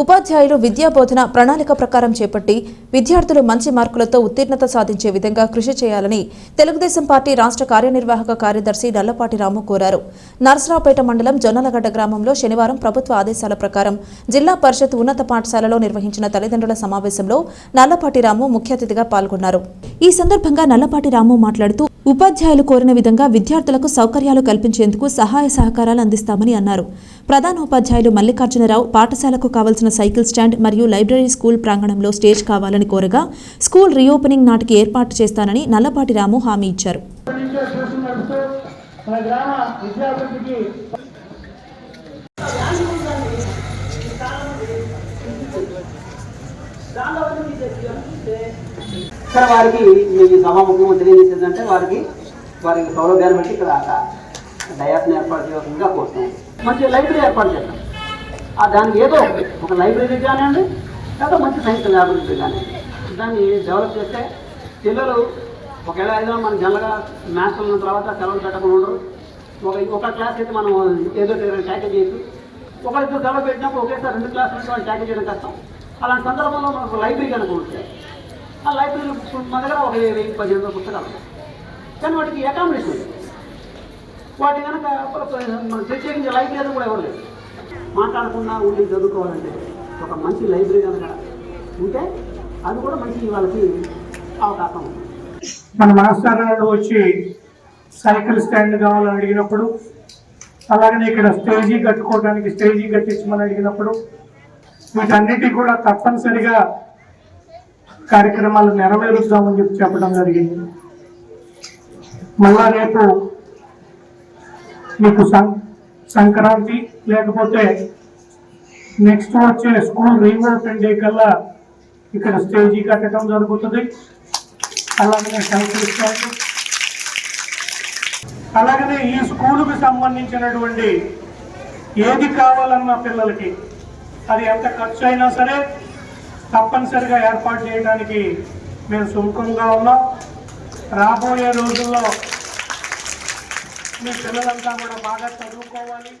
ఉపాధ్యాయులు విద్యా బోధన ప్రణాళిక ప్రకారం చేపట్టి విద్యార్థులు మంచి మార్కులతో ఉత్తీర్ణత సాధించే విధంగా కృషి చేయాలని తెలుగుదేశం పార్టీ రాష్ట్ర కార్యనిర్వాహక కార్యదర్శి నల్లపాటి రాము కోరారు. నరసరావుపేట మండలం జొన్నలగడ్డ గ్రామంలో శనివారం ప్రభుత్వ ఆదేశాల ప్రకారం జిల్లా పరిషత్ ఉన్నత పాఠశాలలో నిర్వహించిన తల్లిదండ్రుల సమావేశంలో నల్లపాటి రాము ముఖ్య అతిథిగా పాల్గొన్నారు. ఈ సందర్భంగా నల్లపాటి రాము మాట్లాడుతూ ఉపాధ్యాయులు కోరిన విధంగా విద్యార్థులకు సౌకర్యాలు కల్పించేందుకు సహాయ సహకారాలు అందిస్తామని అన్నారు. ప్రధానోపాధ్యాయులు మల్లికార్జునరావు పాఠశాలకు కావలసిన సైకిల్ స్టాండ్ మరియు లైబ్రరీ స్కూల్ ప్రాంగణంలో స్టేజ్ కావాలని కోరగా స్కూల్ రీఓపెనింగ్ నాటికి ఏర్పాటు చేస్తానని నల్లపాటి రాము హామీ ఇచ్చారు. ఇక్కడ వారికి మీ సభాముఖంగా తెలియజేసేదంటే వారికి వారికి సౌలభ్యాన్ని బట్టి ఇక్కడ డయాప్ని ఏర్పాటు చేయవలసిందిగా కోరుతున్నాం. మంచి లైబ్రరీ ఏర్పాటు చేస్తాం దానికి ఏదో ఒక లైబ్రరీ కానివ్వండి లేదా మంచి సైన్స్ ల్యాబొరేటరీ కానివ్వండి. దాన్ని డెవలప్ చేస్తే పిల్లలు ఒకవేళ ఏదో మనం జనరల్గా మ్యాథ్స్ ఉన్న తర్వాత సెలవులు పెట్టకుండా ఉండరు. ఒక ఒక క్లాస్ అయితే మనం ఏదో ట్యాకిల్ చేయొచ్చు ఒక ఇద్దరు సెలవు పెట్టినప్పుడు ఒకేసారి రెండు క్లాసులు వాళ్ళు ట్యాకిల్ చేయడం కష్టం. అలాంటి సందర్భంలో మనకు లైబ్రరీ కనుక ఉంటే ఆ లైబ్రరీలో బుక్స్ మన దగ్గర ఒక వెయ్యి పదిహేను పుస్తకాలు కానీ వాటికి అకామిడేషన్ వాటి కనుక మనం ప్రత్యేకించి లైబ్రరీ కూడా ఎవరు లేదు మాట్లాడకుండా ఉండి చదువుకోవాలంటే ఒక మంచి లైబ్రరీ కనుక ఉంటే అది కూడా మంచి వాళ్ళకి అవకాశం ఉంది. మన మాస్టర్ వచ్చి సైకిల్ స్టాండ్ కావాలని అడిగినప్పుడు అలాగనే ఇక్కడ స్టేజీ కట్టుకోవడానికి స్టేజీ కట్టించమని అడిగినప్పుడు వీటన్నిటి కూడా తప్పనిసరిగా కార్యక్రమాలు నెరవేరుద్దామని చెప్పి చెప్పడం జరిగింది. మళ్ళా రేపు మీకు సం సంక్రాంతి లేకపోతే నెక్స్ట్ వచ్చే స్కూల్ రీఓపెన్ డే కల్లా ఇక్కడ స్టేజీ కట్టడం జరుగుతుంది. అలాగనే సైకిల్ అలాగనే ఈ స్కూలుకు సంబంధించినటువంటి ఏది కావాలన్న పిల్లలకి అది ఎంత ఖర్చు అయినా సరే తప్పనిసరిగా ఏర్పాటు చేయడానికి మేము సుముఖంగా ఉన్నాం. రాబోయే రోజుల్లో మీ పిల్లలంతా కూడా బాగా చదువుకోవాలి.